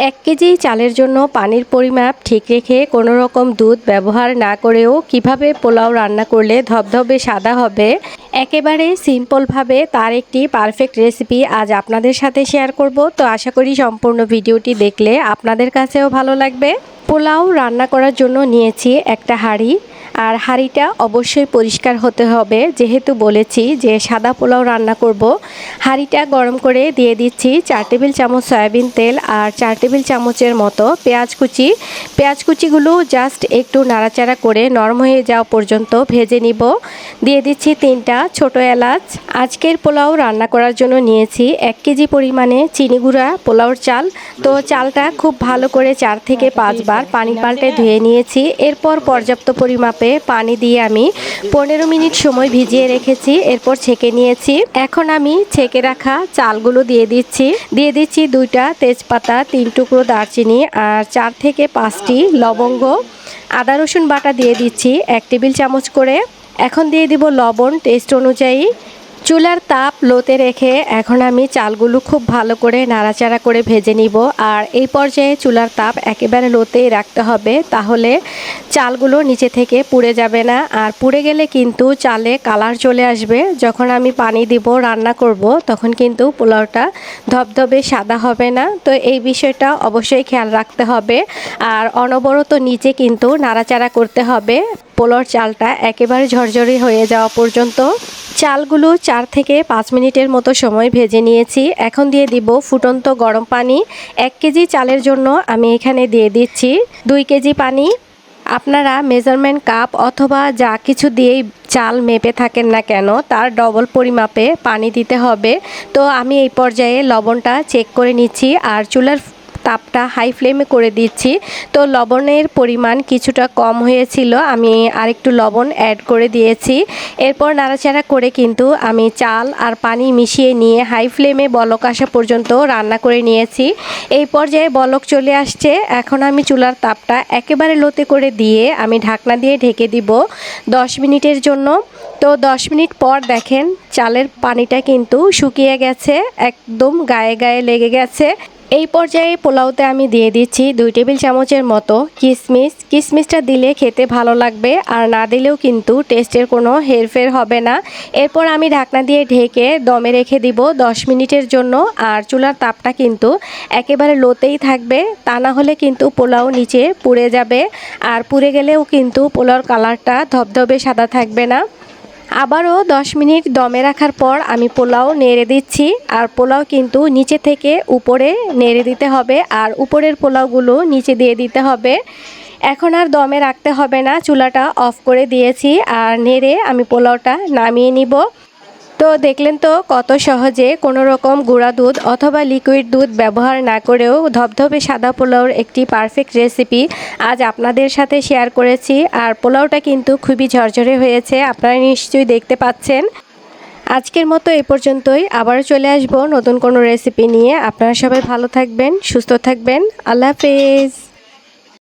এক কেজি চালের জন্য পানির পরিমাপ ঠিক রেখে কোনো রকম দুধ ব্যবহার না করেও কীভাবে পোলাও রান্না করলে ধবধবে সাদা হবে একেবারে সিম্পলভাবে তার একটি পারফেক্ট রেসিপি আজ আপনাদের সাথে শেয়ার করব। তো আশা করি সম্পূর্ণ ভিডিওটি দেখলে আপনাদের কাছেও ভালো লাগবে। পোলাও রান্না করার জন্য নিয়েছি একটা হাঁড়ি। আর হাঁড়িটা অবশ্যই পরিষ্কার হতে হবে। যেহেতু বলেছি যে সাদা পোলাও রান্না করব, হাঁড়িটা গরম করে দিয়ে দিচ্ছি চার টেবিল চামচ সয়াবিন তেল আর চার টেবিল চামচের মতো পেঁয়াজ কুচি। পেঁয়াজ কুচিগুলো জাস্ট একটু নাড়াচাড়া করে নরম হয়ে যাওয়া পর্যন্ত ভেজে নিব। দিয়ে দিচ্ছি তিনটা ছোট এলাচ। আজকের পোলাও রান্না করার জন্য নিয়েছি এক কেজি পরিমাণে চিনি গুঁড়া, পোলাওর চাল। তো চালটা খুব ভালো করে চার থেকে পাঁচবার পানি পাল্টে ধুয়ে নিয়েছি। এরপর পর্যাপ্ত পরিমাপে পানি দিয়ে আমি পনেরো মিনিট সময় ভিজিয়ে রেখেছি। এরপর ছেঁকে নিয়েছি। এখন আমি ছেঁকে রাখা চালগুলো দিয়ে দিচ্ছি। দিয়ে দিচ্ছি দুইটা তেজপাতা, তিন টুকরো দারচিনি আর চার থেকে পাঁচটি লবঙ্গ। আদা রসুন বাটা দিয়ে দিচ্ছি এক টেবিল চামচ করে। এখন দিয়ে দিব লবণ টেস্ট অনুযায়ী। চুলার তাপ লোতে রেখে এখন আমি চালগুলো খুব ভালো করে নাড়াচাড়া করে ভেজে নিব। আর এই পর্যায়ে চুলার তাপ একেবারে লোতেই রাখতে হবে, তাহলে চালগুলো নিচে থেকে পুড়ে যাবে না। আর পুড়ে গেলে কিন্তু চালে কালার চলে আসবে। যখন আমি পানি দিব, রান্না করব, তখন কিন্তু পোলাওটা ধবধবে, সাদা হবে না। তো এই বিষয়টা অবশ্যই খেয়াল রাখতে হবে। আর অনবরত নিচে কিন্তু নাড়াচাড়া করতে হবে। পোলাওর চালটা একেবারে ঝরঝরে হয়ে যাওয়া পর্যন্ত চালগুলো চার থেকে পাঁচ মিনিটের মতো সময় ভেজে নিয়েছি। এখন দিয়ে দিব ফুটন্ত গরম পানি। এক কেজি চালের জন্য আমি এখানে দিয়ে দিচ্ছি দুই কেজি পানি। আপনারা মেজারমেন্ট কাপ অথবা যা কিছু দিয়েই চাল মেপে থাকেন না কেন, তার ডবল পরিমাপে পানি দিতে হবে। তো আমি এই পর্যায়ে লবণটা চেক করে নিচ্ছি আর চুলার তাপটা হাই ফ্লেমে করে দিচ্ছি। তো লবণের পরিমাণ কিছুটা কম হয়েছিল, আমি আরেকটু লবণ অ্যাড করে দিয়েছি। এরপর নাড়াচাড়া করে কিন্তু আমি চাল আর পানি মিশিয়ে নিয়ে হাই ফ্লেমে বলক আসা পর্যন্ত রান্না করে নিয়েছি। এই পর্যায়ে বলক চলে আসছে। এখন আমি চুলার তাপটা একেবারে লোতে করে দিয়ে আমি ঢাকনা দিয়ে ঢেকে দিব দশ মিনিটের জন্য। তো দশ মিনিট পর দেখেন চালের পানিটা কিন্তু শুকিয়ে গেছে, একদম গায়ে গায়ে লেগে গেছে। এই পর্যায়ে পোলাওতে আমি দিয়ে দিচ্ছি দুই টেবিল চামচের মতো কিশমিশ কিশমিশটা দিলে খেতে ভালো লাগবে, আর না দিলেও কিন্তু টেস্টের কোনো হেরফের হবে না। এরপর আমি ঢাকনা দিয়ে ঢেকে দমে রেখে দিব দশ মিনিটের জন্য, আর চুলার তাপটা কিন্তু একেবারে লোতেই থাকবে। তা না হলে কিন্তু পোলাও নিচে পুড়ে যাবে, আর পুড়ে গেলেও কিন্তু পোলাওর কালারটা ধবধবে সাদা থাকবে না। আবারও দশ মিনিট দমে রাখার পর আমি পোলাও নেড়ে দিচ্ছি, আর পোলাও কিন্তু নিচে থেকে উপরে নেড়ে দিতে হবে, আর উপরের পোলাওগুলো নিচে দিয়ে দিতে হবে। এখন আর দমে রাখতে হবে না, চুলাটা অফ করে দিয়েছি, আর নেড়ে আমি পোলাওটা নামিয়ে নিব। তো দেখলেন তো কত সহজে কোনো রকম গুঁড়া দুধ অথবা লিকুইড দুধ ব্যবহার না করেও ধবধবে সাদা পোলাওর একটি পারফেক্ট রেসিপি আজ আপনাদের সাথে শেয়ার করেছি। আর পোলাওটা কিন্তু খুবই ঝরঝরে হয়েছে, আপনারা নিশ্চয়ই দেখতে পাচ্ছেন। আজকের মতো এ পর্যন্তই, আবারও চলে আসব নতুন কোনো রেসিপি নিয়ে। আপনারা সবাই ভালো থাকবেন, সুস্থ থাকবেন। আল্লাহ হাফেজ।